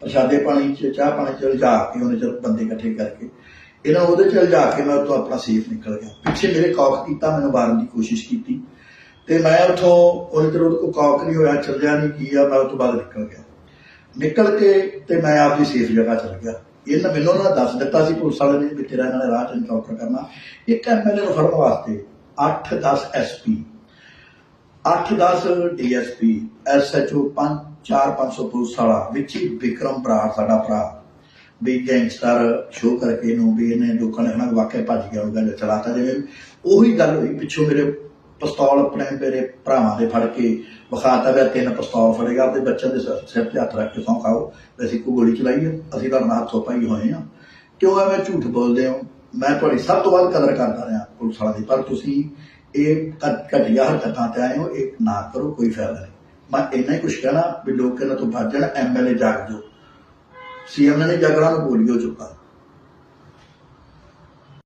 ਪ੍ਰਸ਼ਾਦੇ ਪਾਣੀ ਚ, ਚਾਹ ਪਾਣੀ ਚ ਲਿਜਾ ਕੇ ਉਹਨੇ ਚਲ ਬੰਦੇ ਇਕੱਠੇ ਕਰਕੇ ਇਹਨਾਂ ਉਹਦੇ ਚ ਲਿਜਾ ਕੇ ਮੈਂ ਉੱਥੋਂ ਆਪਣਾ ਸੇਫ ਨਿਕਲ ਗਿਆ। ਪਿੱਛੇ ਮੇਰੇ ਕੌਕ ਕੀਤਾ, ਮੈਨੂੰ ਮਾਰਨ ਦੀ ਕੋਸ਼ਿਸ਼ ਕੀਤੀ ਤੇ ਮੈਂ ਉੱਥੋਂ ਉਹਨੇ ਚਿਰ ਉਹਦੇ ਕੌਕ ਨਹੀਂ ਹੋਇਆ, ਚੱਲਿਆ ਨਹੀਂ, ਕੀ ਆ, ਮੈਂ ਉਹ ਬਾਅਦ ਨਿਕਲ ਗਿਆ। ਨਿਕਲ ਕੇ ਤੇ ਮੈਂ ਆਪਦੀ ਸੇਫ ਜਗ੍ਹਾ ਚਲ ਗਿਆ। ਇਹਨਾਂ ਮੈਨੂੰ ਉਹਨਾਂ ਦੱਸ ਦਿੱਤਾ ਸੀ, ਪੁਲਿਸ ਵਾਲੇ ਨੇ ਵੀ ਤੇਰਾ ਇਹਨਾਂ ਨੇ ਰਾਹ ਚ ਇਨਕਾਊਂਟਰ ਕਰਨਾ। ਇੱਕ ਐਮਐਲਏ ਨੂੰ ਫੜਨ ਵਾਸਤੇ 8-10 ਐਸਪੀ 8-10 ਡੀਐਸਪੀ ਐਸਐਚਓ 5-4-500 ਪੁਲਿਸ ਵਾਲਾ, ਵਿੱਚ ਹੀ ਵਿਕਰਮ ਬਰਾੜ ਸਾਡਾ ਭਰਾ, ਵੀ ਗੈਂਗਸਟਰ ਸ਼ੋਅ ਕਰਕੇ ਇਹਨੂੰ ਵੀ ਇਹਨੇ ਲੋਕਾਂ ਨੇ ਕਹਿਣਾ ਵਾਕਿਆ ਭੱਜ ਗਿਆ ਉਹ ਗੱਲ ਚਲਾਤਾ ਜਿਵੇਂ ਉਹੀ ਗੱਲ ਹੋਈ, ਪਿੱਛੋਂ ਮੇਰੇ ਪਿਸਤੌਲ ਆਪਣੇ ਮੇਰੇ ਭਰਾਵਾਂ ਦੇ ਫੜ ਕੇ ਵਿਖਾਤਾ ਗਿਆ, ਤਿੰਨ ਪਿਸਤੌਲ ਫੜੇਗਾ ਤੇ ਬੱਚਿਆਂ ਦੇ ਸਿਰ- ਤੇ ਹੱਥ ਰੱਖ ਕੇ ਸੌਂ ਖਾਓ ਵੀ ਅਸੀਂ ਕੋਈ ਗੋਲੀ ਚਲਾਈ ਹੈ ਅਸੀਂ ਤਾਂ ਨਾਲ ਹੱਥੋਂ ਪਾਈ ਹੋਏ ਆ। ਕਿਉਂ ਐਵੇਂ ਝੂਠ ਬੋਲਦੇ ਹੋ? ਮੈਂ ਤੁਹਾਡੀ ਸਭ ਤੋਂ ਵੱਧ ਕਦਰ ਕਰਦਾ ਰਿਹਾ ਪੁਲਿਸ ਵਾਲਾ ਦੀ, ਪਰ ਤੁਸੀਂ ਇਹ ਘਟੀਆ ਹਰਕਤਾਂ ਤੇ ਆਏ ਹੋ, ਇਹ ਨਾ ਕਰੋ, ਕੋਈ ਫਾਇਦਾ ਨਹੀਂ। ਮੈਂ ਇੰਨਾ ਹੀ ਕੁਝ ਕਹਿਣਾ ਵੀ ਲੋਕ ਇਹਨਾਂ ਤੋਂ ਭੱਜ ਜਾਣ ਐਮਐਲਏ ਜਾਗ ਜੋ ਸੀਐਮ ਨੇ ਜਾਗਣਾ ਨੂੰ ਬੋਲਿਓ ਚੁੱਕਾ।